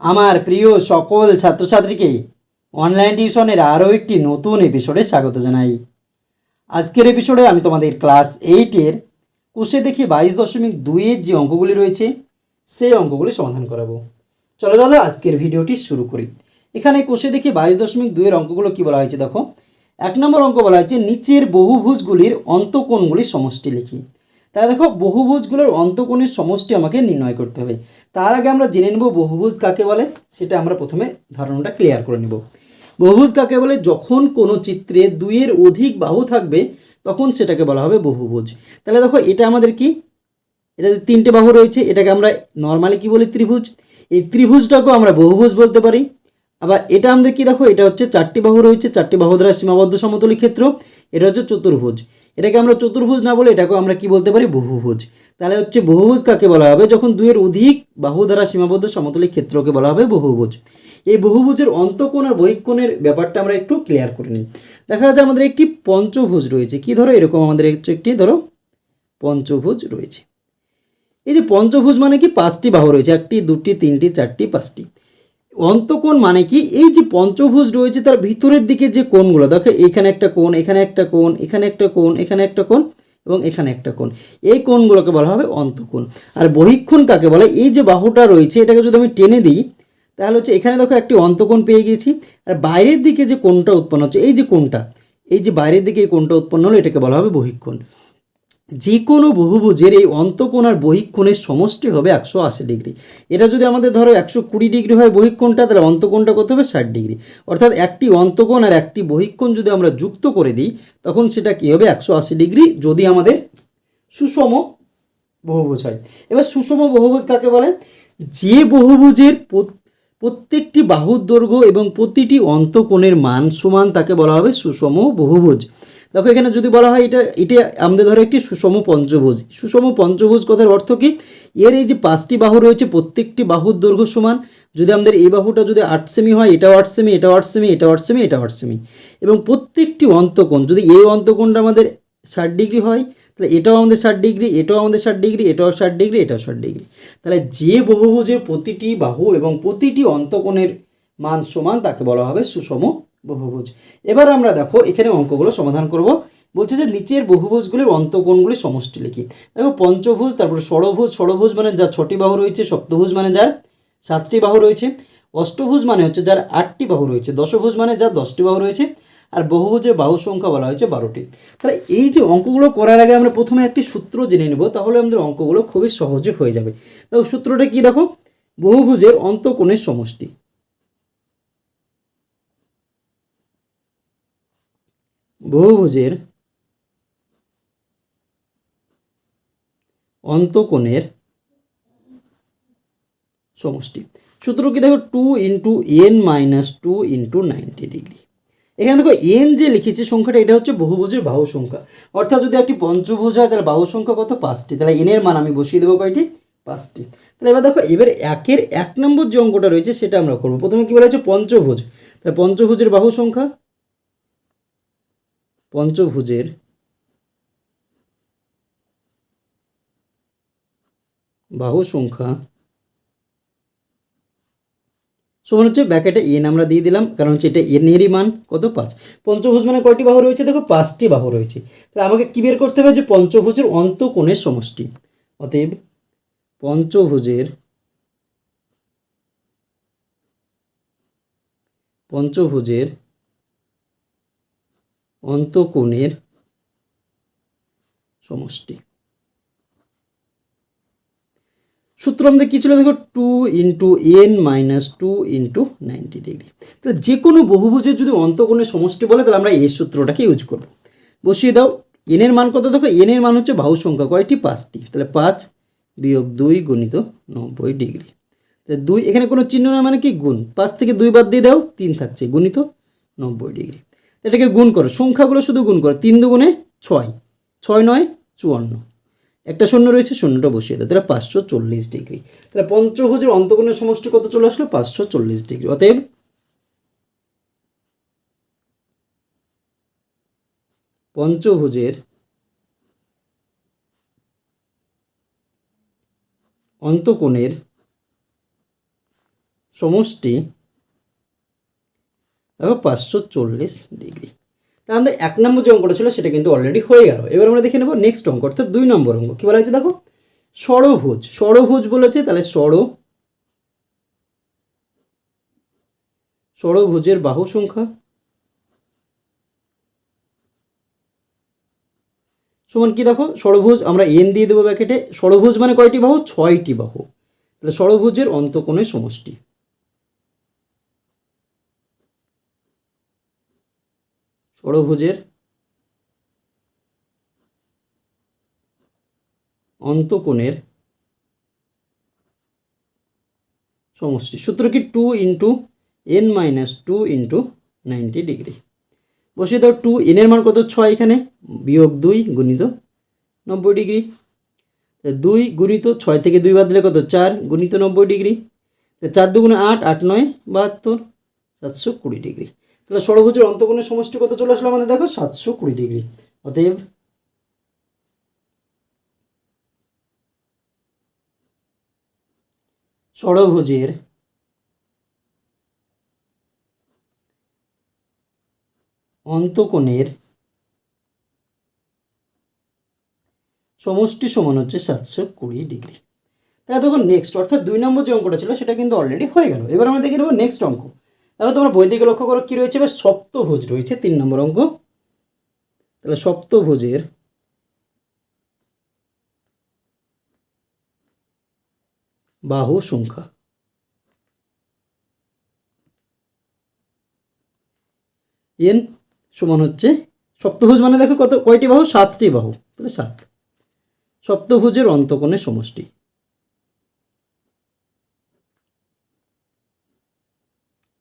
আমার প্রিয় সকল ছাত্রছাত্রীকে অনলাইন টিউশনের আরও একটি নতুন এপিসোডে স্বাগত জানাই। আজকের এপিসোডে আমি তোমাদের ক্লাস এইটের কোষে দেখি বাইশ দশমিক দুইয়ের যে অঙ্কগুলি রয়েছে, সেই অঙ্কগুলি সমাধান করাবো। চলো তাহলে আজকের ভিডিওটি শুরু করি। এখানে কোষে দেখি বাইশ দশমিক দুইয়ের অঙ্কগুলো কী বলা হয়েছে দেখো? এক নম্বর অঙ্ক বলা হয়েছে, নিচের বহুভুজগুলির অন্তকোণগুলি সমষ্টি লিখি। তাহলে দেখো, বহুভুজগুলোর অন্তকোণের সমষ্টি আমাকে নির্ণয় করতে হবে। তার আগে আমরা জেনে নেব বহুভুজ কাকে বলে, সেটা আমরা প্রথমে ধারণাটা ক্লিয়ার করে নেব। বহুভুজ কাকে বলে? যখন কোনো চিত্রে দুইয়ের অধিক বাহু থাকবে, তখন সেটাকে বলা হবে বহুভুজ। তাহলে দেখো, এটা আমাদের কি? এটা যে তিনটে বাহু রয়েছে, এটাকে আমরা নর্মালি কি বলি? ত্রিভুজ। এই ত্রিভুজটাকেও আমরা বহুভুজ বলতে পারি। আবার এটা আমাদের কি দেখো? এটা হচ্ছে চারটি বাহু রয়েছে, চারটি বাহু দ্বারা সীমাবদ্ধ সমতলী ক্ষেত্র। এটা হচ্ছে চতুর্ভুজ। এটাকে আমরা চতুর্ভুজ না বলে এটাকেও আমরা কি বলতে পারি? বহুভুজ। তাহলে হচ্ছে বহুভুজ কাকে বলা হবে? যখন দুইয়ের অধিক বাহু দ্বারা সীমাবদ্ধ সমতলী ক্ষেত্রকে বলা হবে বহুভুজ। এই বহুভুজের অন্তকোণ আর বহিকোণের ব্যাপারটা আমরা একটু ক্লিয়ার করে নিই। দেখা যাচ্ছে আমাদের একটি পঞ্চভুজ রয়েছে। কি ধরো? এরকম আমাদের একটি ধরো পঞ্চভুজ রয়েছে। এই যে পঞ্চভুজ মানে কি? পাঁচটি বাহু রয়েছে। একটি, দুটি, তিনটি, চারটি, পাঁচটি। অন্তকোণ মানে কি? এই যে পঞ্চভুজ রয়েছে তার ভিতরের দিকে যে কোণগুলো, দেখো এখানে একটা কোণ, এখানে একটা কোণ, এখানে একটা কোণ, এখানে একটা কোণ এবং এখানে একটা কোণ। এই কোণগুলোকে বলা হবে অন্তকোণ। আর বহিক্ষণ কাকে বলে? এই যে বাহুটা রয়েছে, এটাকে যদি আমি টেনে দিই, তাহলে হচ্ছে এখানে দেখো একটি অন্তকোণ পেয়ে গেছি আর বাইরের দিকে যে কোণটা উৎপন্ন হচ্ছে, এই যে কোণটা, এই যে বাইরের দিকে এই কোণটা উৎপন্ন হলো, এটাকে বলা হবে বহিক্ষণ। যে কোনো বহুভুজের এই অন্তকোণ আর বহিক্ষণের সমষ্টি হবে একশো আশি ডিগ্রি। এটা যদি আমাদের ধরো একশো কুড়ি ডিগ্রি হয় বহিক্ষণটা তাহলে অন্তকোণটা কত হবে? ষাট ডিগ্রি। অর্থাৎ একটি অন্তকোণ আর একটি বহিক্ষণ যদি আমরা যুক্ত করে দিই, তখন সেটা কী হবে? একশো আশি ডিগ্রি যদি আমাদের সুষম বহুভুজ হয়। এবার সুষম বহুভুজ কাকে বলে? যে বহুভুজের প্রত্যেকটি বাহুর দৈর্ঘ্য এবং প্রতিটি অন্তকোণের মান সমান তাকে বলা হবে সুষম বহুভুজ। দেখো, এখানে যদি বলা হয় এটা এটা আমাদের ধরো একটি সুষম পঞ্চভুজ। সুষম পঞ্চভুজ কথার অর্থ কি? এর এই যে পাঁচটি বাহু রয়েছে, প্রত্যেকটি বাহুর দৈর্ঘ্য সমান। যদি আমাদের এই বাহুটা যদি আট সেমি হয়, এটাও আট সেমি, এটাও আট সেমি, এটাও আট সেমি, এটাও আট সেমি। এবং প্রত্যেকটি অন্তকোণ, যদি এই অন্তকোণটা আমাদের ষাট ডিগ্রি হয়, তাহলে এটাও আমাদের ষাট ডিগ্রি, এটাও আমাদের ষাট ডিগ্রি, এটাও ষাট ডিগ্রি, এটাও ষাট ডিগ্রি। তাহলে যে বহুভুজের প্রতিটি বাহু এবং প্রতিটি অন্তকোণের মান সমান, তাকে বলা হবে সুষম বহুভুজ। এবার আমরা দেখো, এখানে অঙ্কগুলো সমাধান করব। বলছে যে নিচের বহুভুজগুলির অন্তকোণগুলির সমষ্টি লিখি। দেখো, পঞ্চভুজ, তারপরে ষড়ভুজ ষড়ভুজ মানে যার ছটি বাহু রয়েছে, সপ্তভুজ মানে যার সাতটি বাহু রয়েছে। অষ্টভুজ মানে হচ্ছে যার আটটি বাহু রয়েছে, দশভুজ মানে যার দশটি বাহু রয়েছে, আর বহুভুজের বাহু সংখ্যা বলা হয়েছে বারোটি। তাহলে এই যে অঙ্কগুলো করার আগে আমরা প্রথমে একটি সূত্র জেনে নেব, তাহলে আমাদের অঙ্কগুলো খুবই সহজে হয়ে যাবে। দেখো, সূত্রটা কি দেখো? বহুভুজের অন্তকোণের সমষ্টি। বহুভুজের অন্তকোণের সমষ্টি। সূত্র কি দেখো? Two into n minus two into ninety degree এখানে দেখো এন যে লিখেছে সংখ্যাটা, এটা হচ্ছে বহুভুজের বাহু সংখ্যা। অর্থাৎ যদি একটি পঞ্চভুজ হয়, তাহলে বাহু সংখ্যা কত? পাঁচটি। তাহলে এন এর মান আমি বসিয়ে দেবো কয়টি? পাঁচটি। তাহলে এবার দেখো, এবার একের এক নম্বর যে অঙ্কটা রয়েছে, সেটা আমরা করব। প্রথমে কি বলা হচ্ছে পঞ্চভুজ। তাহলে পঞ্চভুজের বাহু সংখ্যা পঞ্চভুজের বাহু সংখ্যা সমান হচ্ছে ব্যাকেটে এন আমরা দিয়ে দিলাম, কারণ হচ্ছে এটা এন এরই মান, কত? পাঁচ। পঞ্চভুজ মানে কয়টি বাহু রয়েছে? দেখো, পাঁচটি বাহু রয়েছে। তাহলে আমাকে কী বের করতে হবে? যে পঞ্চভুজের অন্তকোণের সমষ্টি। অতএব পঞ্চভুজের পঞ্চভুজের অন্তকোণের সমষ্টি। সূত্র আমাদের কী ছিল দেখো? Two into n minus two into ninety degree তাহলে যে কোনো বহুভুজের যদি অন্তকোণের সমষ্টি বলে, তাহলে আমরা এই সূত্রটাকে ইউজ করব। বসিয়ে দাও এনের মান কত? দেখো এনের মান হচ্ছে বাহু সংখ্যা কয়টি? পাঁচটি। তাহলে পাঁচ বিয়োগ দুই গুণিত নব্বই ডিগ্রি তাহলে দুই, এখানে কোনো চিহ্ন না মানে কি? গুণ। পাঁচ থেকে দুই বাদ দিয়ে দাও, তিন থাকছে গুণিত নব্বই ডিগ্রি এটাকে গুণ করো। সংখ্যাগুলো শুধু গুণ করো। তিন দুগুণে ছয়। ছয় নয়, চুয়ান্ন। একটা শূন্য রয়েছে, শূন্যটা বসিয়ে দাও। তাহলে পাঁচশো চল্লিশ ডিগ্রি। তাহলে পঞ্চভুজের অন্তকোণের সমষ্টি কত চলে আসলো? পাঁচশো চল্লিশ ডিগ্রি। অতএব পঞ্চভুজের অন্তকোণের সমষ্টি দেখো পাঁচশো চল্লিশ ডিগ্রি। তাহলে আমাদের এক নম্বর যে অঙ্কটা ছিল সেটা কিন্তু অলরেডি হয়ে গেল। এবার আমরা দেখে নেব নেক্সট অঙ্ক, অর্থাৎ দুই নম্বর অঙ্ক। কী বলা হয়েছে দেখো? ষড়ভুজ। ষড়ভুজ বলেছে, তাহলে ষড় ষড়ভুজের বাহু সংখ্যা। সমান কি দেখো? ষড়ভুজ, আমরা এন দিয়ে দেবো ব্যাকেটে ষড়ভুজ মানে কয়টি বাহু? ছয়টি বাহু। তাহলে ষড়ভুজের অন্তকোণের সমষ্টি। ষড়ভুজের অন্তকোণের সমষ্টি। সূত্র কি two into n minus two into ninety degree বসিয়ে দাও টু এনের মান কত? ছয় এখানে। বিয়োগ দুই গুণিত নব্বই ডিগ্রি দুই গুণিত ছয় থেকে দুই বাদ দিলে কত? চার গুণিত নব্বই ডিগ্রি চার দুগুণে আট আট নয়, বাহাত্তর, সাতশো কুড়ি ডিগ্রি তাহলে ষড়ভুজের অন্তকোণের সমষ্টি কত চলে আসলো আমাদের? দেখো সাতশো কুড়ি ডিগ্রি। অতএব ষড়ভুজের অন্তকোণের সমষ্টি সমান হচ্ছে সাতশো কুড়ি ডিগ্রি। তাহলে দেখো নেক্সট অর্থাৎ দুই নম্বর যে অঙ্কটা ছিল সেটা কিন্তু অলরেডি হয়ে গেল। এবার আমরা দেখে নেব নেক্সট অঙ্ক। তাহলে তোমরা বই দিকে লক্ষ্য করো, কী রয়েছে? এবার সপ্তভোজ রয়েছে, তিন নম্বর অঙ্ক। তাহলে সপ্তভোজের বাহু সংখ্যা। এন সমান হচ্ছে সপ্তভুজ মানে দেখো কত, কয়টি বাহু? সাতটি বাহু, তাহলে সাত। সপ্তভুজের অন্তকোণের সমষ্টি।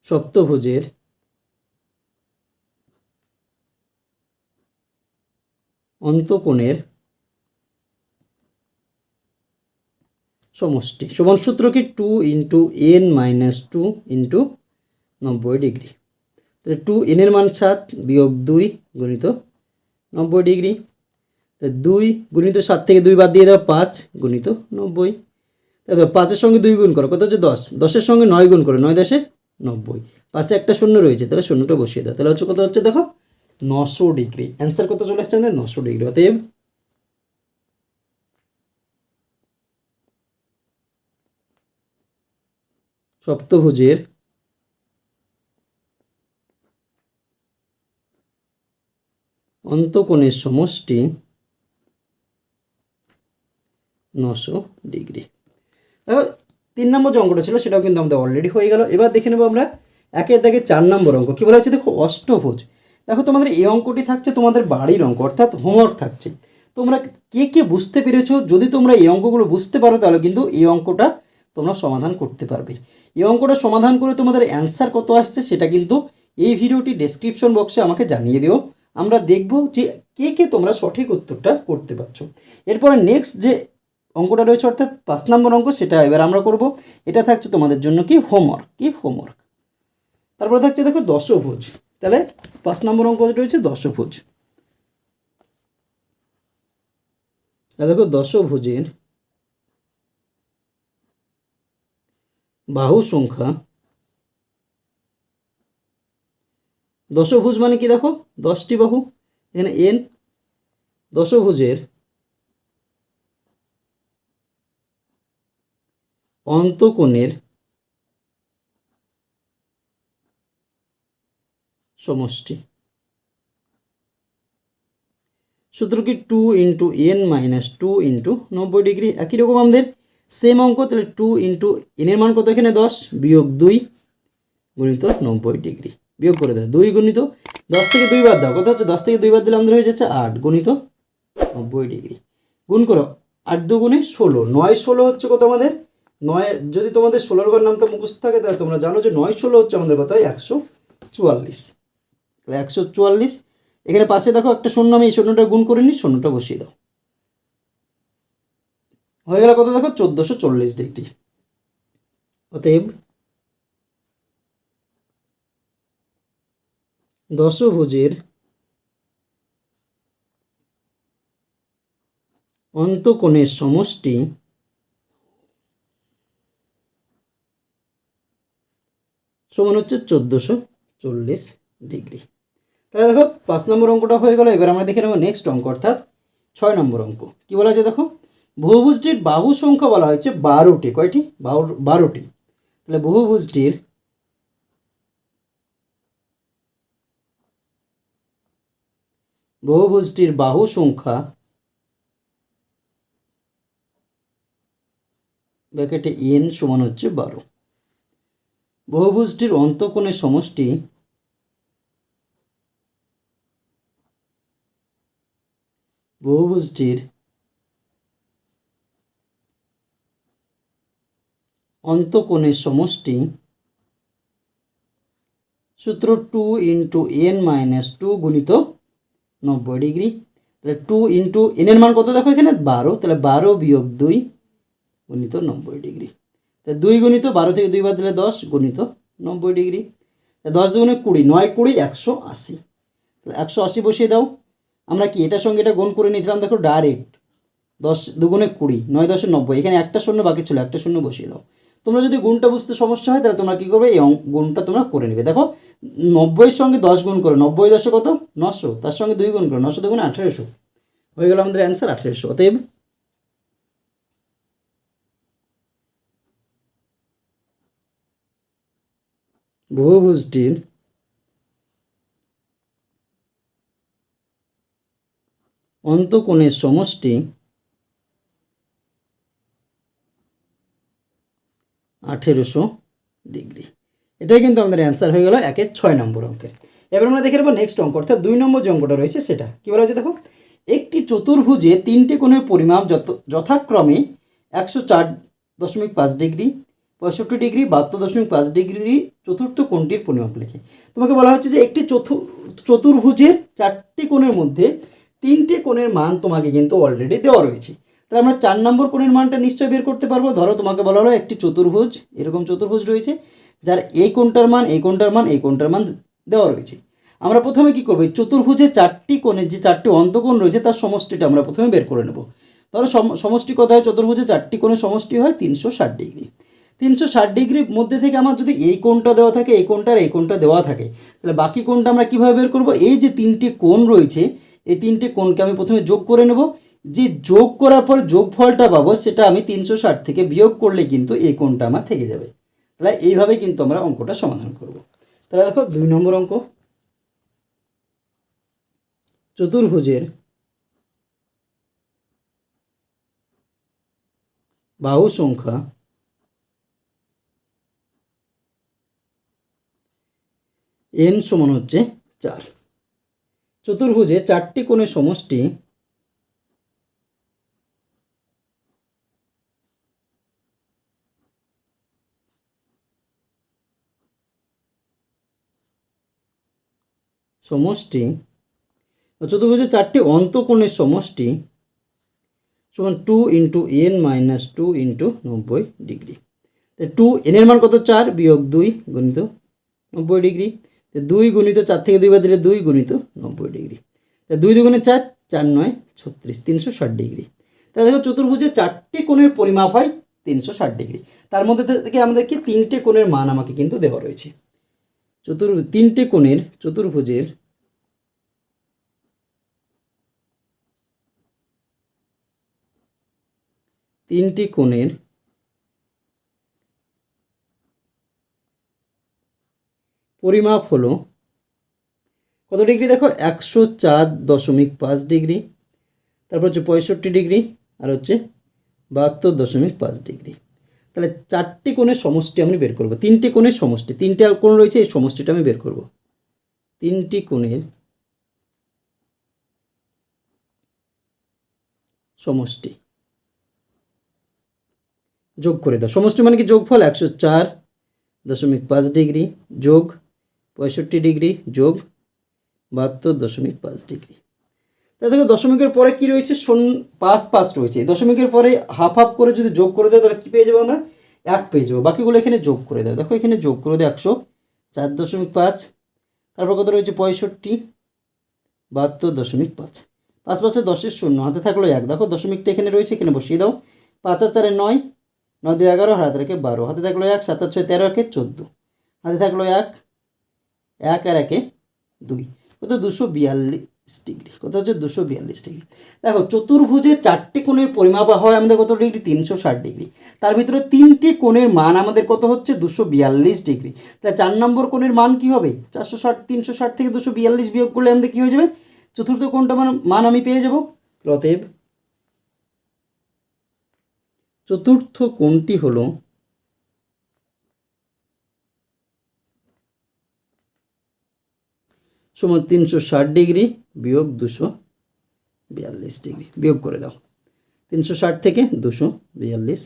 সপ্তভুজের অন্তকোণের সমষ্টি। সমান সূত্র কি? Two into n minus two into নব্বই ডিগ্রি। তাহলে টু এনের মান সাত বিয়োগ দুই গণিত নব্বই ডিগ্রি। দুই গুণিত সাত থেকে দুই বাদ দিয়ে দাও পাঁচ গুণিত নব্বই। তাহলে পাঁচের সঙ্গে দুই গুণ করো, কত হচ্ছে? দশ। দশের সঙ্গে নয় গুণ করো, নয় দশে নব্বই। পাশে একটা শূন্য রয়েছে, তাহলে শূন্যটা বসিয়ে দাও। তাহলে হচ্ছে কত হচ্ছে দেখো? নশো ডিগ্রি। অ্যান্সার কত চলে আসছে আমাদের? নশো ডিগ্রি। অতএব সপ্তভুজের অন্তকোণের সমষ্টি নশো ডিগ্রি। তিন নম্বর যে অঙ্কটা ছিল সেটাও কিন্তু আমাদের অলরেডি হয়ে গেল। এবার দেখে নেব আমরা একের দাগে চার নম্বর অঙ্ক। কী বলা হচ্ছে দেখো, অষ্টভুজ। দেখো, তোমাদের এই অঙ্কটি থাকছে তোমাদের বাড়ির অঙ্ক, অর্থাৎ হোমওয়ার্ক থাকছে। তোমরা কে কে বুঝতে পেরেছ? যদি তোমরা এই অঙ্কগুলো বুঝতে পারো, তাহলে কিন্তু এই অঙ্কটা তোমরা সমাধান করতে পারবে। এই অঙ্কটা সমাধান করে তোমাদের অ্যান্সার কত আসছে সেটা কিন্তু এই ভিডিওটি ডেসক্রিপশন বক্সে আমাকে জানিয়ে দিও। আমরা দেখব যে কে কে তোমরা সঠিক উত্তরটা করতে পারছ। এরপরে নেক্সট যে অঙ্কটা রয়েছে অর্থাৎ পাঁচ নম্বর অঙ্ক, সেটা এবার আমরা করব। এটা থাকছে তোমাদের জন্য কি হোমওয়ার্ক কি হোমওয়ার্ক তারপরে থাকছে দেখো দশভুজ। তাহলে পাঁচ নম্বর অঙ্ক রয়েছে দশভুজ। দেখো দশভুজের বাহু সংখ্যা, দশভুজ মানে কি দেখো? দশটি বাহু। এখানে এন দশভুজের অন্তকোণের সমষ্টি। সূত্র কি two into n minus two into নব্বই ডিগ্রি, একই রকম আমাদের। সেম অঙ্ক, তাহলে টু ইন্টু এনের মান কত এখানে? দশ, বিয়োগ দুই গুণিত নব্বই ডিগ্রি। বিয়োগ করে দাও, দুই গুণিত দশ থেকে দুই বাদ দাও। কত হচ্ছে দশ থেকে দুই বাদ দিলে আমাদের হয়ে যাচ্ছে আট গুণিত নব্বই ডিগ্রি। গুণ করো, আট দুগুণে ষোলো, নয় ষোলো হচ্ছে কত আমাদের? নয়, যদি তোমাদের ষোলোর ঘর নামটা মুখস্থ থাকে, তাহলে তোমরা জানো যে নয় ষোলো হচ্ছে আমাদের কথা একশো চুয়াল্লিশ। তাহলে একশো চুয়াল্লিশ। এখানে পাশে দেখো একটা শূন্য, আমি এই শূন্যটা গুণ করে নিই, শূন্যটা বসিয়ে দাও। হয়ে গেল কত দেখো? চোদ্দোশো চল্লিশ ডিগ্রি। অতএব দশভুজের অন্তকোণের সমষ্টি সমান হচ্ছে চোদ্দোশো চল্লিশ ডিগ্রি। তাহলে দেখো, পাঁচ নম্বর অঙ্কটা হয়ে গেল, এবার আমরা দেখে নেব নেক্সট অঙ্ক, অর্থাৎ ছয় নম্বর অঙ্ক। কি বলা হয়েছে দেখো? বহুভুজটির বাহু সংখ্যা বলা হয়েছে বারোটি। কয়টি? বারো বারোটি। তাহলে বহুভুজটির বহুভুজটির বাহু সংখ্যা ব্র্যাকেটে এন সমান হচ্ছে বারো। বহুভুজটির অন্তঃকোণের সমষ্টি বহুভুজটির অন্তঃকোণের সমষ্টি সূত্র two into n minus two গুণিত নব্বই ডিগ্রি। তাহলে টু ইন্টু এন এনের মান কত দেখো এখানে? বারো। তাহলে বারো বিয়োগ দুই গুণিত নব্বই ডিগ্রি। তাহলে দুই গুণিত বারো থেকে দুই বাদ দিলে দশ, গুণিত নব্বই ডিগ্রি। দশ দুগুণে কুড়ি, নয় কুড়ি, একশো আশি। তাহলে একশো আশি বসিয়ে দাও। আমরা কি এটার সঙ্গে এটা গুণ করে নিয়েছিলাম? দেখো ডাইরেক্ট দশ দুগুণে কুড়ি, নয় দশে নব্বই। এখানে একটা শূন্য বাকি ছিল, একটা শূন্য বসিয়ে দাও। তোমরা যদি গুণটা বুঝতে সমস্যা হয়, তাহলে তোমরা কী করবে? এই গুণটা তোমরা করে নেবে। দেখো, নব্বইয়ের সঙ্গে দশ গুণ করো। নব্বই দশে কত? নশো। তার সঙ্গে দুই গুণ করো। নশো দুগুণে আঠেরোশো। হয়ে গেল আমাদের অ্যান্সার আঠেরোশো। অতএব বহুভুজটির অন্তঃকোণের সমষ্টি আঠেরোশো ডিগ্রি। এটাই কিন্তু আমাদের অ্যান্সার হয়ে গেল একের ছয় নম্বর অঙ্কের। এবার আমরা দেখে নেব নেক্সট অঙ্ক, অর্থাৎ দুই নম্বর যে অঙ্কটা রয়েছে সেটা। কী বলা হচ্ছে দেখো? একটি চতুর্ভুজে তিনটে কোণের পরিমাপ যত যথাক্রমে একশো চার দশমিক পাঁচ ডিগ্রি পঁয়ষট্টি ডিগ্রি, বাহাত্তর দশমিক পাঁচ ডিগ্রি চতুর্থ কোণটির পরিমাপ লেখে। তোমাকে বলা হচ্ছে যে একটি চতুর চতুর্ভুজের চারটি কোণের মধ্যে তিনটে কোণের মান তোমাকে কিন্তু অলরেডি দেওয়া রয়েছে। তাহলে আমরা চার নম্বর কোণের মানটা নিশ্চয়ই বের করতে পারব। ধরো তোমাকে বলা হলো একটি চতুর্ভুজ, এরকম চতুর্ভুজ রয়েছে, যার এই কোণটার মান, এই কোণটার মান, এই কোণটার মান দেওয়া রয়েছে। আমরা প্রথমে কি করব? চতুর্ভুজের চারটি কোণের যে চারটি অন্তকোণ রয়েছে, তার সমষ্টিটা আমরা প্রথমে বের করে নেব। ধরো সম- সমষ্টি কথা হয়? চতুর্ভুজে চারটি কোণের সমষ্টি হয় তিনশো ষাট ডিগ্রি। তিনশো ষাট ডিগ্রির মধ্যে থেকে আমার যদি এই কোণটা দেওয়া থাকে, এই কোণটার এই কোণটা দেওয়া থাকে, তাহলে বাকি কোণটা আমরা কীভাবে বের করব? এই যে তিনটে কোণ রয়েছে, এই তিনটে কোণকে আমি প্রথমে যোগ করে নেব। যে যোগ করার পর যোগফলটা পাবো, সেটা আমি তিনশো ষাট থেকে বিয়োগ করলে কিন্তু এই কোণটা আমার থেকে যাবে। তাহলে এইভাবে কিন্তু আমরা অঙ্কটা সমাধান করব। তাহলে দেখো, দুই নম্বর অঙ্ক। চতুর্ভুজের বাহু সংখ্যা এন সমান হচ্ছে চার। চতুর্ভুজে চারটি কোণের সমষ্টি সমষ্টি, চতুর্ভুজে চারটি অন্তঃকোণের সমষ্টি সমান two into n minus two into নব্বই ডিগ্রি। টু এনের মান কত? চার বিয়োগ দুই গুণিত নব্বই ডিগ্রি। দুই গুণিত চার থেকে দুই বাদ দিলে দুই গুণিত নব্বই ডিগ্রি। তা দুই দুগুণে চার চার নয়, ছত্রিশ, তিনশো ষাট ডিগ্রি। তা দেখো চতুর্ভুজে চারটি কোণের পরিমাপ হয় তিনশো ষাট ডিগ্রি। তার মধ্যে থেকে আমাদেরকে তিনটে কোণের মান আমাকে কিন্তু দেওয়া রয়েছে। চতুর তিনটে কোণের চতুর্ভুজের তিনটি কোণের পরিমাপ হলো কত ডিগ্রি? দেখো, একশো চার দশমিক পাঁচ ডিগ্রি, তারপর হচ্ছে পঁয়ষট্টি ডিগ্রি, আর হচ্ছে বাহাত্তর দশমিক পাঁচ ডিগ্রি। তাহলে চারটি কোণের সমষ্টি আমি বের করব। তিনটি কোণের সমষ্টি, তিনটে কোণ রয়েছে, এই সমষ্টিটা আমি বের করব। তিনটি কোণের সমষ্টি। যোগ করে দাও। সমষ্টি মানে কি? যোগফল একশো চার দশমিক পাঁচ ডিগ্রি যোগ পঁয়ষট্টি ডিগ্রি যোগ বাহাত্তর দশমিক পাঁচ ডিগ্রি। তা দেখো, দশমিকের পরে কি রয়েছে? শূন্য, পাঁচ পাঁচ রয়েছে। দশমিকের পরে হাফ হাফ করে যদি যোগ করে দেয়, তাহলে কী পেয়ে যাব আমরা? এক পেয়ে যাব। বাকিগুলো এখানে যোগ করে দেয়। দেখো, এখানে যোগ করে দেয় একশো চার দশমিক পাঁচ। তারপর কত রয়েছে? পঁয়ষট্টি, বাহাত্তর দশমিক পাঁচ। পাঁচ পাঁচে দশের শূন্য, হাতে থাকল এক। দেখো, দশমিকটা এখানে রয়েছে, এখানে বসিয়ে দাও। পাঁচ আর চারে নয় নয় দুই এগারো হাতে রেখে বারো। হাতে থাকল এক, সাত আর ছয় তেরো, একে চোদ্দ। হাতে থাকল এক এক আর একে দুই। কত? দুশো বিয়াল্লিশ ডিগ্রি। কত হচ্ছে? দুশো বিয়াল্লিশ ডিগ্রি। দেখো, চতুর্ভুজে চারটি কোণের পরিমাপ হয় আমাদের কত ডিগ্রি? তিনশো ষাট ডিগ্রি। তার ভিতরে তিনটি কোণের মান আমাদের কত হচ্ছে? দুশো বিয়াল্লিশ ডিগ্রি। তাহলে চার নম্বর কোণের মান কি হবে? চারশো ষাট, তিনশো ষাট থেকে দুশো বিয়াল্লিশ বিয়োগ করলে আমাদের কী হয়ে যাবে? চতুর্থ কোণটা মান মান আমি পেয়ে যাব। অতএব, চতুর্থ কোণটি হলো সমান তিনশো ষাট ডিগ্রি বিয়োগ দুশো বিয়াল্লিশ ডিগ্রি। বিয়োগ করে দাও। তিনশো ষাট থেকে দুশো বিয়াল্লিশ।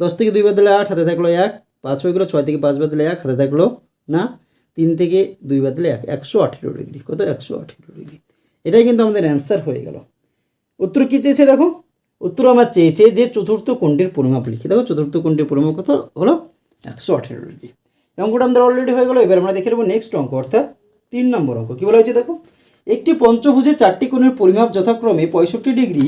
দশ থেকে দুই বাদলে আট, হাতে থাকল এক। পাঁচ হয়ে গেলো ছয় থেকে পাঁচ বাদলে এক, হাতে থাকল না। তিন থেকে দুই বাদলে এক, একশো আঠেরো ডিগ্রি। কত? একশো আঠেরো ডিগ্রি। এটাই কিন্তু আমাদের অ্যান্সার হয়ে গেল। উত্তর কী চেয়েছে দেখো? উত্তর আমার চেয়েছে যে চতুর্থ কোণটির পরিমাপ লিখি। দেখো, চতুর্থ কোণটির পরিমাপ কত? হলো একশো আঠেরো ডিগ্রি। অঙ্কটা আমাদের অলরেডি হয়ে গেলো। এবার আমরা দেখে নেব নেক্সট অঙ্ক, অর্থাৎ তিন নম্বর অঙ্ক, কী বলা হয়েছে দেখো? একটি পঞ্চভুজের চারটি কোণের পরিমাপ যথাক্রমে পঁয়ষট্টি ডিগ্রি,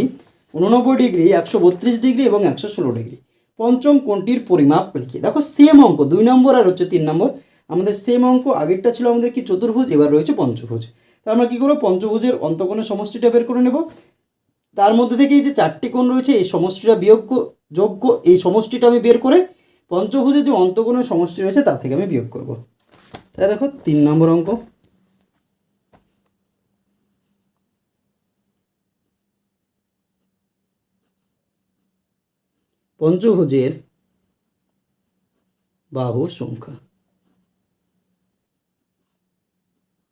উননব্বই ডিগ্রি, একশো বত্রিশ ডিগ্রি এবং একশো ষোলো ডিগ্রি। পঞ্চম কোণটির পরিমাপ লিখি। দেখো সেম অঙ্ক, দুই নম্বর আর হচ্ছে তিন নম্বর। আমাদের সেম অঙ্ক, আগেরটা ছিল আমাদের কি চতুর্ভুজ, এবার রয়েছে পঞ্চভুজ। তা আমরা কী করব? পঞ্চভুজের অন্তকোণের সমষ্টিটা বের করে নেব। তার মধ্যে থেকে এই যে চারটি কোণ রয়েছে, এই সমষ্টিটা বিয়োগ যোগ্য এই সমষ্টিটা আমি বের করে পঞ্চভুজের যে অন্তকোণের সমষ্টি রয়েছে তার থেকে আমি বিয়োগ করব। তাহলে দেখো, তিন নম্বর অঙ্ক। পঞ্চভুজের বাহু সংখ্যা।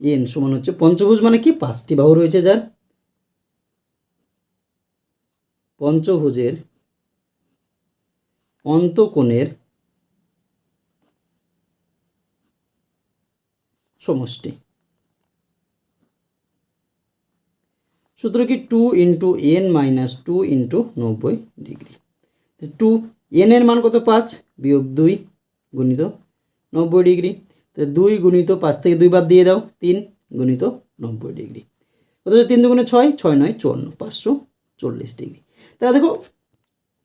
এন সমান হচ্ছে পঞ্চভুজ মানে কি? পাঁচটি বাহু রয়েছে যার। পঞ্চভুজের অন্তকোণের সমষ্টি। সূত্র কি? Two into n minus two into নব্বই ডিগ্রি। টু এন এর মান কত? পাঁচ, বিয়োগ দুই গুণিত নব্বই ডিগ্রি। তাহলে দুই গুণিত পাঁচ থেকে দুই বাদ দিয়ে দাও, তিন গুণিত নব্বই ডিগ্রি। হচ্ছে? তিন দুগুণে ছয় ছয় নয় চুয়ান্ন, পাঁচশো চল্লিশ ডিগ্রি। তাহলে দেখো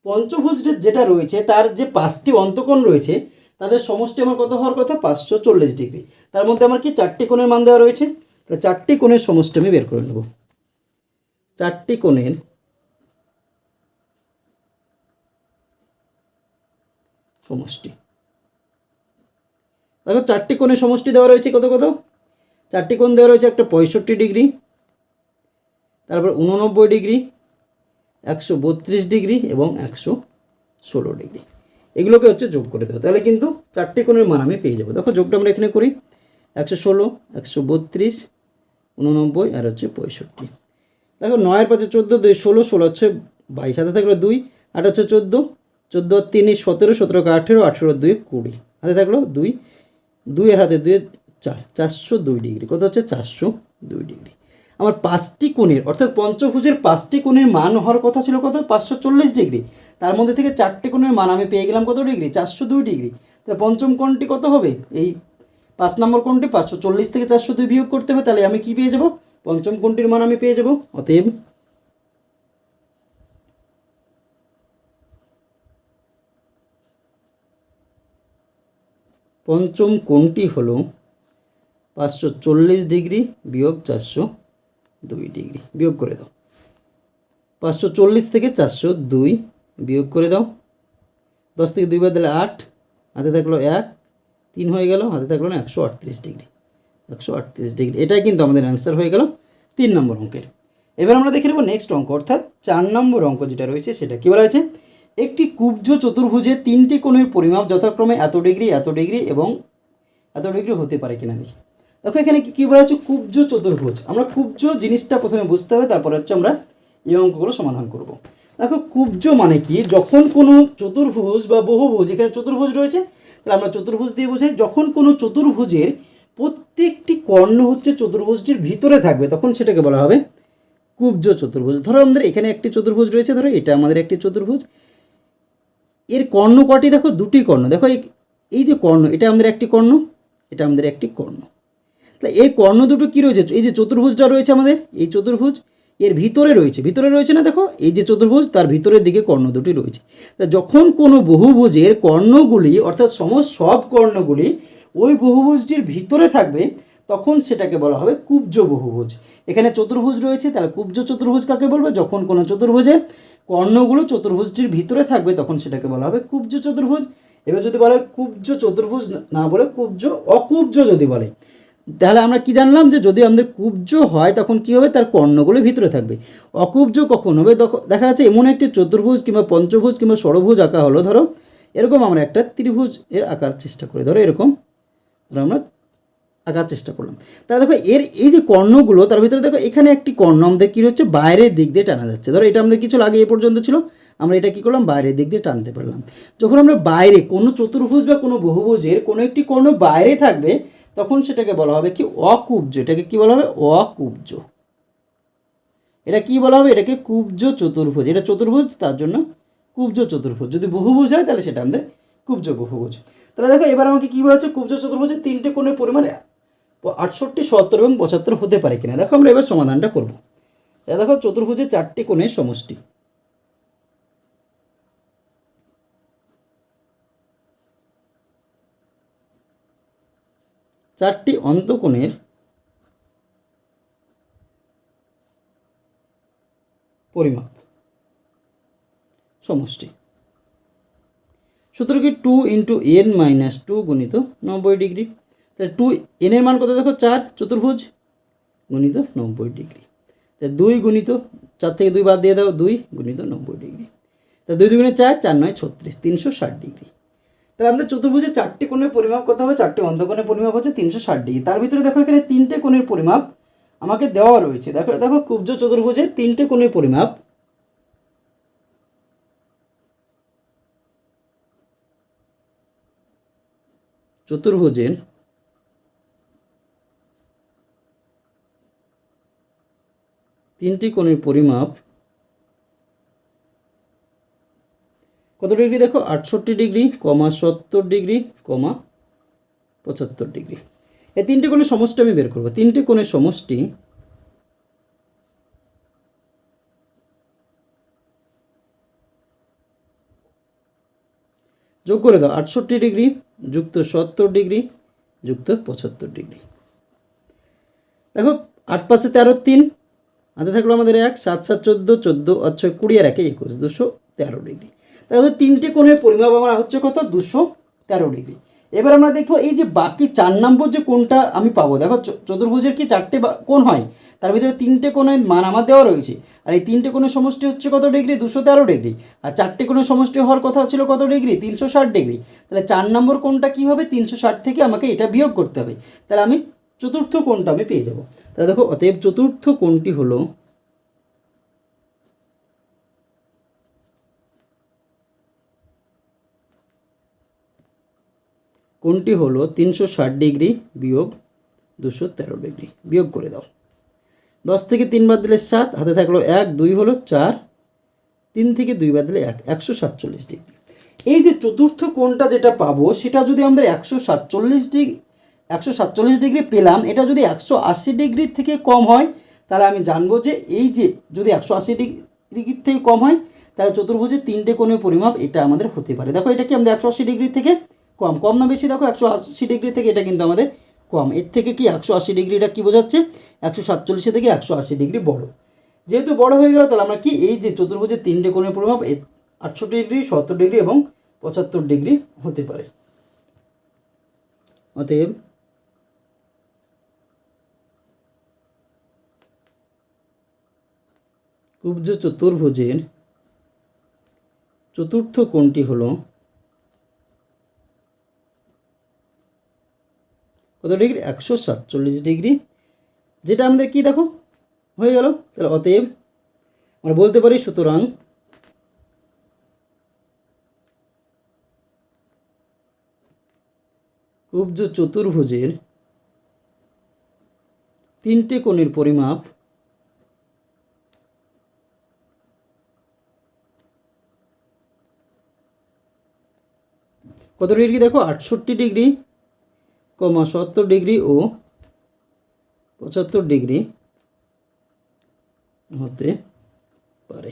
পঞ্চভুজ যেটা রয়েছে, তার যে পাঁচটি অন্তকোণ রয়েছে, তাদের সমষ্টি আমার কত হওয়ার কথা? পাঁচশো চল্লিশ ডিগ্রি। তার মধ্যে আমার কি চারটি কোণের মান দেওয়া রয়েছে? তাহলে চারটি কোণের সমষ্টি আমি বের করে নেব। চারটি কোণের সমষ্টি। দেখো, চারটি কোণের সমষ্টি দেওয়া রয়েছে কত কত? চারটি কোণ দেওয়া রয়েছে একটা পঁয়ষট্টি ডিগ্রি, তারপর উননব্বই ডিগ্রি, একশো বত্রিশ ডিগ্রি এবং একশো ষোলো ডিগ্রি। এগুলোকে হচ্ছে যোগ করে দেবো তাহলে কিন্তু চারটি কোণের মান আমি পেয়ে যাব। দেখো, যোগটা আমরা এখানে করি। একশো ষোলো, একশো বত্রিশ উননব্বই আর হচ্ছে পঁয়ষট্টি। দেখো, নয়ের পাঁচে চোদ্দ, দুই ষোলো ষোলো হচ্ছে বাইশ হাতে থাকল দুই, আট হচ্ছে চোদ্দ চোদ্দ, তিন, সতেরো সতেরো, আঠেরো আঠেরো, দুই, কুড়ি। হাতে থাকল দুই দুইয়ের হাতে দুই, চার, চারশো দুই ডিগ্রি। কত হচ্ছে? চারশো দুই ডিগ্রি। আমার পাঁচটি কোণের, অর্থাৎ পঞ্চভুজের পাঁচটি কোণের মান হওয়ার কথা ছিল কত? পাঁচশো চল্লিশ ডিগ্রি। তার মধ্যে থেকে চারটি কোণের মান আমি পেয়ে গেলাম কত ডিগ্রি? চারশো দুই ডিগ্রি। তাহলে পঞ্চম কোণটি কত হবে? এই পাঁচ নম্বর কোণটি পাঁচশো চল্লিশ থেকে চারশো দুই বিয়োগ করতে হবে। তাহলে আমি কি পেয়ে যাব? পঞ্চম কোণটির মান আমি পেয়ে যাব। অতএব পঞ্চম কোণটি হলো পাঁচশো চল্লিশ ডিগ্রি বিয়োগ চারশো দুই ডিগ্রি। বিয়োগ করে দাও। পাঁচশো চল্লিশ থেকে চারশো দুই বিয়োগ করে দাও। দশ থেকে দুই বাদ দিলে আট, হাতে থাকল এক, তিন হয়ে গেল, হাতে থাকল না, একশো আটত্রিশ ডিগ্রি। একশো আটত্রিশ ডিগ্রি। এটাই কিন্তু আমাদের অ্যান্সার হয়ে গেল তিন নম্বর অঙ্কের। এবার আমরা দেখে নেব নেক্সট অঙ্ক, অর্থাৎ চার নম্বর অঙ্ক যেটা রয়েছে সেটা কী বলা হয়েছে? একটি কুব্জ চতুর্ভুজে তিনটি কোণের পরিমাপ যথাক্রমে এত ডিগ্রি এত ডিগ্রি এবং এত ডিগ্রি হতে পারে কিনা দেখি। দেখো, এখানে কি- বলা হচ্ছে কুব্জ চতুর্ভুজ। আমরা কুব্জ জিনিসটা প্রথমে বুঝতে হবে, তারপরে হচ্ছে আমরা এই অঙ্কগুলো সমাধান করব। দেখো, কুব্জ মানে কি? যখন কোনো চতুর্ভুজ বা বহুভুজ, এখানে চতুর্ভুজ রয়েছে, তাহলে আমরা চতুর্ভুজ দিয়ে বোঝাই, যখন কোনো চতুর্ভুজের প্রত্যেকটি কর্ণ হচ্ছে চতুর্ভুজটির ভিতরে থাকবে, তখন সেটাকে বলা হবে কুব্জ চতুর্ভুজ। ধরো, আমাদের এখানে একটি চতুর্ভুজ রয়েছে, ধরো, এটা আমাদের একটি চতুর্ভুজ। এর কর্ণ কটি দেখো? দুটি কর্ণ। দেখো, এই- যে কর্ণ, এটা আমাদের একটি কর্ণ, এটা আমাদের একটি কর্ণ। তাহলে এই কর্ণ দুটো কী রয়েছে? এই যে চতুর্ভুজটা রয়েছে আমাদের, এই চতুর্ভুজ এর ভিতরে রয়েছে। ভিতরে রয়েছে না দেখো? এই যে চতুর্ভুজ, তার ভিতরের দিকে কর্ণ দুটি রয়েছে। তা যখন কোনো বহুভুজের কর্ণগুলি, অর্থাৎ সমস্ত সব কর্ণগুলি ওই বহুভুজটির ভিতরে থাকবে, তখন সেটাকে বলা হবে কুব্জ বহুভুজ। এখানে চতুর্ভুজ রয়েছে, তাহলে কুব্জ চতুর্ভুজ কাকে বলবে? যখন কোনো চতুর্ভুজের কর্ণগুলো চতুর্ভুজটির ভিতরে থাকবে, তখন সেটাকে বলা হবে কুব্জ চতুর্ভুজ। এবার যদি বলে কুব্জ চতুর্ভুজ না বলে কুব্জ অকুব্জ যদি বলে, তাহলে আমরা কি জানলাম যে যদি আমাদের কুব্জ হয়, তখন কি হবে? তার কর্ণগুলো ভিতরে থাকবে। অকুব্জ কখন হবে? দখ- দেখা যাচ্ছে এমন একটি চতুর্ভুজ কিংবা পঞ্চভুজ কিংবা ষড়ভুজ আঁকা হলো, ধরো। এরকম আমরা একটা ত্রিভুজ এর আঁকার চেষ্টা করি, ধরো এরকম। ধরো আমরা আঁকার চেষ্টা করলাম। তাহলে দেখো, এর এই যে কর্ণগুলো, তার ভিতরে দেখো, এখানে একটি কর্ণ আমাদের কী হচ্ছে? বাইরের দিক দিয়ে টানা যাচ্ছে। ধরো, এটা আমাদের কিছু আগে এ পর্যন্ত ছিল, আমরা এটা কী করলাম? বাইরের দিক দিয়ে টানতে পারলাম। যখন আমরা বাইরে কোনো চতুর্ভুজ বা কোনো বহুভুজের কোনো একটি কর্ণ বাইরে থাকবে, তখন সেটাকে বলা হবে কি? অকুব্জ। এটাকে কি বলা হবে? অকুব্জ। এটা কি বলা হবে? এটাকে কুব্জ চতুর্ভুজ। এটা চতুর্ভুজ, তার জন্য কুব্জ চতুর্ভুজ। যদি বহুভুজ হয়, তাহলে সেটা আমাদের কুব্জ বহুভুজ। তাহলে দেখো, এবার আমাকে কী বলা হচ্ছে কুব্জ চতুর্ভুজের তিনটে কোণের পরিমাণ আটষট্টি, সত্তর এবং পঁচাত্তর হতে পারে কিনা? দেখো আমরা এবার সমাধানটা করব। দেখো চতুর্ভুজের চারটি কোণের সমষ্টি। চারটি অন্তকোণের পরিমাপ, সমষ্টি। সুতরাং two into n minus two গুণিত নব্বই ডিগ্রি। তাহলে টু এনের মান কত দেখো? চার, চতুর্ভুজ গুণিত নব্বই ডিগ্রি। তাহলে দুই গুণিত চার থেকে দুই বাদ দিয়ে দাও, দুই গুণিত নব্বই ডিগ্রি। তা দুই দুগুণে চার চার নয়, ছত্রিশ, তিনশো ষাট ডিগ্রি। তাহলে আমাদের চতুর্ভুজে চারটি কোণের পরিমাপ কত হবে, চারটি অন্তকোণের পরিমাপ হচ্ছে তিনশো ষাট ডিগ্রি। তার ভিতরে দেখো এখানে তিনটে কোণের পরিমাপ আমাকে দেওয়া রয়েছে। দেখো দেখো কুব্জ চতুর্ভুজে তিনটে কোণের পরিমাপ। চতুর্ভুজের তিনটি কোণের পরিমাপ। কত ডিগ্রি দেখো? আটষট্টি ডিগ্রি, কমা সত্তর ডিগ্রি, কমা পঁচাত্তর ডিগ্রি। এই তিনটে কোণের সমষ্টি আমি বের করব। তিনটে কোণের সমষ্টি যোগ করে দাও। আটষট্টি ডিগ্রি যুক্ত সত্তর ডিগ্রি যুক্ত পঁচাত্তর ডিগ্রি। দেখো, আট পাঁচে তেরো তিন হাতে থাকল আমাদের এক, সাত সাত, চোদ্দ চোদ্দ আর ছয়, কুড়ি আর একে একুশ, দুশো তেরো ডিগ্রি। তাহলে তিনটে কোণের পরিমাপ আমার হচ্ছে কত? দুশো তেরো ডিগ্রি। এবার আমরা দেখব এই যে বাকি চার নম্বর যে কোনটা আমি পাবো। দেখো চতুর্ভুজের কি চারটে কোণ হয়? তার ভিতরে তিনটে কোণের মান আমার দেওয়া রয়েছে। আর এই তিনটে কোণের সমষ্টি হচ্ছে কত ডিগ্রি? দুশো তেরো ডিগ্রি। আর চারটে কোণের সমষ্টি হওয়ার কথা ছিল কত ডিগ্রি? তিনশো ষাট ডিগ্রি। তাহলে চার নম্বর কোণটা কী হবে? তিনশো ষাট থেকে আমাকে এটা বিয়োগ করতে হবে। তাহলে আমি চতুর্থ কোণটা আমি পেয়ে যাব। তাহলে দেখো, অতএব চতুর্থ কোণটি হলো কোণটি হলো তিনশো ষাট ডিগ্রি বিয়োগ দুশো তেরো ডিগ্রি। বিয়োগ করে দাও। দশ থেকে তিন বাদ দিলে সাত, হাতে থাকল এক, দুই হলো চার, তিন থেকে দুই বাদ দিলে এক, একশো সাতচল্লিশ ডিগ্রি। এই যে চতুর্থ কোণটা যেটা পাবো, সেটা যদি আমরা একশো সাতচল্লিশ ডিগ্রি একশো সাতচল্লিশ ডিগ্রি পেলাম, এটা যদি একশো আশি ডিগ্রি থেকে কম হয়, তাহলে আমি জানব যে এই যে যদি একশো আশি ডিগ্রি থেকে কম হয়, তাহলে চতুর্ভুজের তিনটে কোণের পরিমাপ এটা আমাদের হতে পারে। দেখো, এটা কি আমাদের একশো আশি ডিগ্রি থেকে কম? কম না বেশি? দেখো, একশো আশি ডিগ্রি থেকে এটা কিন্তু আমাদের কম। এর থেকে কি একশো আশি ডিগ্রিটা কী বোঝাচ্ছে? একশো সাতচল্লিশে থেকে একশো আশি ডিগ্রি বড়। যেহেতু বড় হয়ে গেল, তাহলে আমরা কি এই যে চতুর্ভুজের তিনটে কোণের পরিমাপ আটষট্টি ডিগ্রি, সত্তর ডিগ্রি এবং পঁচাত্তর ডিগ্রি হতে পারে। অতএব কুব্জ চতুর্ভুজের চতুর্থ কোণটি হল কত ডিগ্রি? একশো সাতচল্লিশ ডিগ্রি। যেটা আমাদের কি দেখো? হয়ে গেল। তাহলে অতএব আমরা বলতে পারি সুতরাং কুব্জ চতুর্ভুজের তিনটে কোণের পরিমাপ কত ডিগ্রি দেখো? আটষট্টি ডিগ্রি, কমা সত্তর ডিগ্রি ও পঁচাত্তর ডিগ্রি হতে পারে।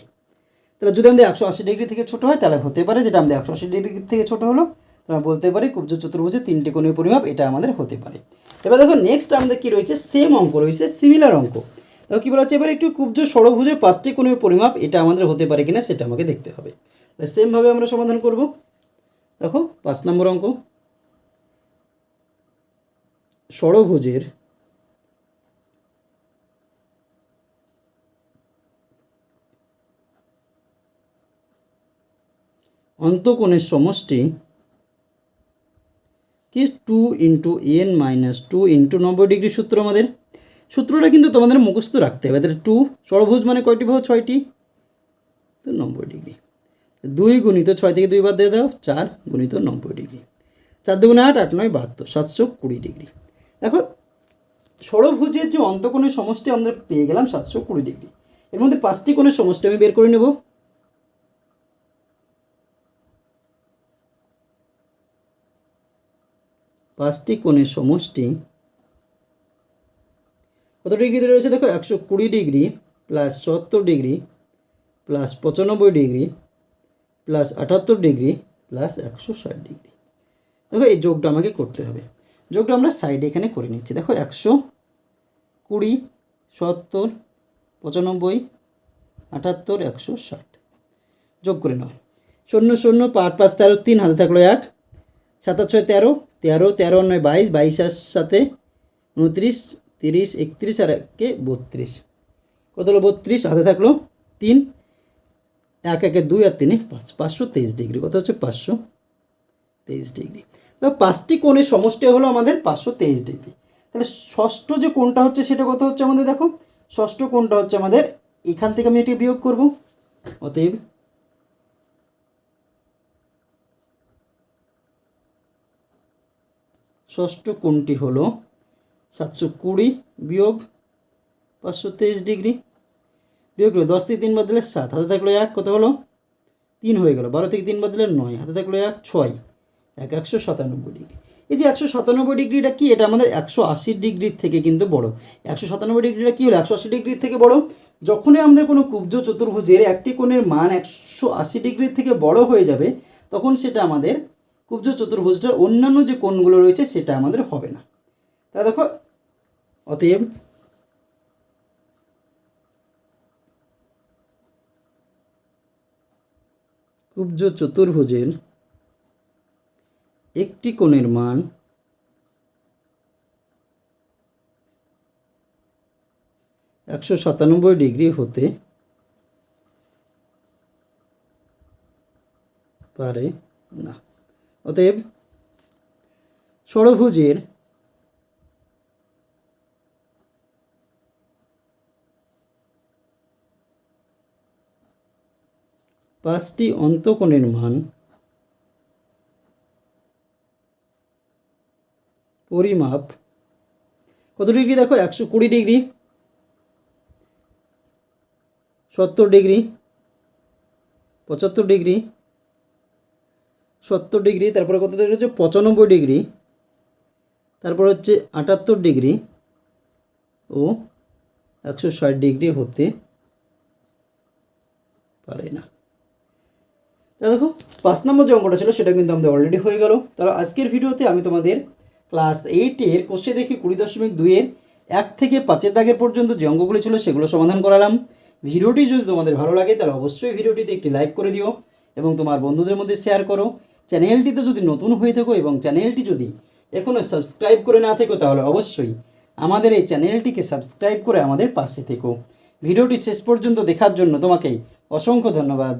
তাহলে যদি আমাদের একশো আশি ডিগ্রি থেকে ছোটো হয়, তাহলে হতে পারে। যেটা আমাদের একশো আশি ডিগ্রি থেকে ছোটো হলো আমরা বলতে পারি কুব্জ চতুর্ভুজের তিনটি কোণের পরিমাপ, এটা আমাদের হতে পারে। এবার দেখো নেক্সট আমাদের কি রয়েছে? সেম অঙ্ক রয়েছে সিমিলার অঙ্ক। দেখো কী বলা হচ্ছে? এবার একটু কুব্জ ষড়ভুজের পাঁচটি কোণের পরিমাপ, এটা আমাদের হতে পারে কিনা, সেটা আমাকে দেখতে হবে। সেমভাবে আমরা সমাধান করব। দেখো, পাঁচ নম্বর অঙ্ক। ষড়ভুজের অন্তকোণের সমষ্টি কি? Two into n minus two into নব্বই ডিগ্রি সূত্র আমাদের। সূত্রটা কিন্তু তোমাদের মুখস্থ রাখতে হবে। তাহলে টু ষড়ভুজ মানে কয়টি ভাগ ছয়টি। তো নব্বই ডিগ্রি। দুই গুণিত ছয় থেকে দুই বাদ দিয়ে দাও, চার গুণিত নব্বই ডিগ্রি। চার দুগুণে আট আট নয়, বাহাত্তর, সাতশো কুড়ি ডিগ্রি। দেখো, ষড়ভুজের যে অন্তকোণের সমষ্টি আমরা পেয়ে গেলাম সাতশো কুড়ি ডিগ্রি। এর মধ্যে পাঁচটি কোণের সমষ্টি আমি বের করে নেব। পাঁচটি কোণের সমষ্টি কত ডিগ্রিতে রয়েছে? দেখো, একশো কুড়ি ডিগ্রি প্লাস সত্তর ডিগ্রি প্লাস পঁচানব্বই ডিগ্রি প্লাস আটাত্তর ডিগ্রি প্লাস একশো ষাট ডিগ্রি দেখো, এই যোগটা আমাকে করতে হবে। যোগটা আমরা সাইডে এখানে করে নিচ্ছি। দেখো, একশো কুড়ি, সত্তর, পঁচানব্বই, আটাত্তর, একশো ষাট। যোগ করে নাও। শূন্য শূন্য, পাঁচ পাঁচ, তেরো, তিন, হাতে থাকল এক। সাতাশ, ছয়, তেরো তেরো তেরো, নয়, বাইশ বাইশের সাথে উনত্রিশ, তিরিশ, একত্রিশ, আর একে বত্রিশ। কত হলো বত্রিশ? হাতে থাকল তিন। এক একে দুই আর তিনে পাঁচ, পাঁচশো তেইশ ডিগ্রি। কত হচ্ছে? পাঁচশো তেইশ ডিগ্রি। পাঁচটি কোণের সমষ্টি হলো আমাদের পাঁচশো তেইশ ডিগ্রি। তাহলে ষষ্ঠ যে কোণটা হচ্ছে, সেটা কত হচ্ছে আমাদের? দেখো, ষষ্ঠ কোণটা হচ্ছে আমাদের এখান থেকে আমি এটি বিয়োগ করব। অতএব ষষ্ঠ কোণটি হলো সাতশো কুড়ি বিয়োগ পাঁচশো তেইশ ডিগ্রি। বিয়োগ করে দশ থেকে তিন বাদ দিলে সাত, হাতে থাকল এক, কত হলো? তিন হয়ে গেল, বারো থেকে তিন বাদ দিলে নয়, হাতে থাকল এক, ছয়, এক একশো সাতানব্বই ডিগ্রি। এই যে একশো সাতানব্বই ডিগ্রিটা কি? এটা আমাদের একশো আশি ডিগ্রির থেকে কিন্তু বড়। একশো সাতানব্বই ডিগ্রিটা কী হলো? একশো আশি ডিগ্রির থেকে বড়। যখনই আমাদের কোনো কুব্জ চতুর্ভুজের একটি কোণের মান একশো আশি ডিগ্রির থেকে বড় হয়ে যাবে, তখন সেটা আমাদের কুব্জ চতুর্ভুজটার অন্যান্য যে কোণগুলো রয়েছে, সেটা আমাদের হবে না। তা দেখো, অতএব কুব্জ চতুর্ভুজের একটি কোণের মান একশো সাতানব্বই ডিগ্রি হতে পারে না। অতএব ষড়ভুজের পাঁচটি অন্তকোণের মান পরিমাপ। কত ডিগ্রি দেখো? একশো কুড়ি ডিগ্রি। সত্তর ডিগ্রি। পঁচাত্তর ডিগ্রি। সত্তর ডিগ্রি, তারপরে কত ডিগ্রি হচ্ছে? পঁচানব্বই ডিগ্রি। তারপর হচ্ছে আটাত্তর ডিগ্রি ও একশো ষাট ডিগ্রি হতে পারে না। তা দেখো, পাঁচ নম্বর যে অঙ্কটা ছিল সেটা কিন্তু আমাদের অলরেডি হয়ে গেল। তাহলে আজকের ভিডিওতে আমি তোমাদের ক্লাস এইটের কোষে দেখি কুড়ি দশমিক দুইয়ের এক থেকে পাঁচের দাগের পর্যন্ত যে অঙ্কগুলি ছিল সেগুলো সমাধান করালাম। ভিডিওটি যদি তোমাদের ভালো লাগে, তাহলে অবশ্যই ভিডিওটিতে একটি লাইক করে দিও এবং তোমার বন্ধুদের মধ্যে শেয়ার করো। চ্যানেলটিতে যদি নতুন হয়ে থাকো এবং চ্যানেলটি যদি এখনও সাবস্ক্রাইব করে না থেকো, তাহলে অবশ্যই আমাদের এই চ্যানেলটিকে সাবস্ক্রাইব করে আমাদের পাশে থেকো। ভিডিওটি শেষ পর্যন্ত দেখার জন্য তোমাকে অসংখ্য ধন্যবাদ।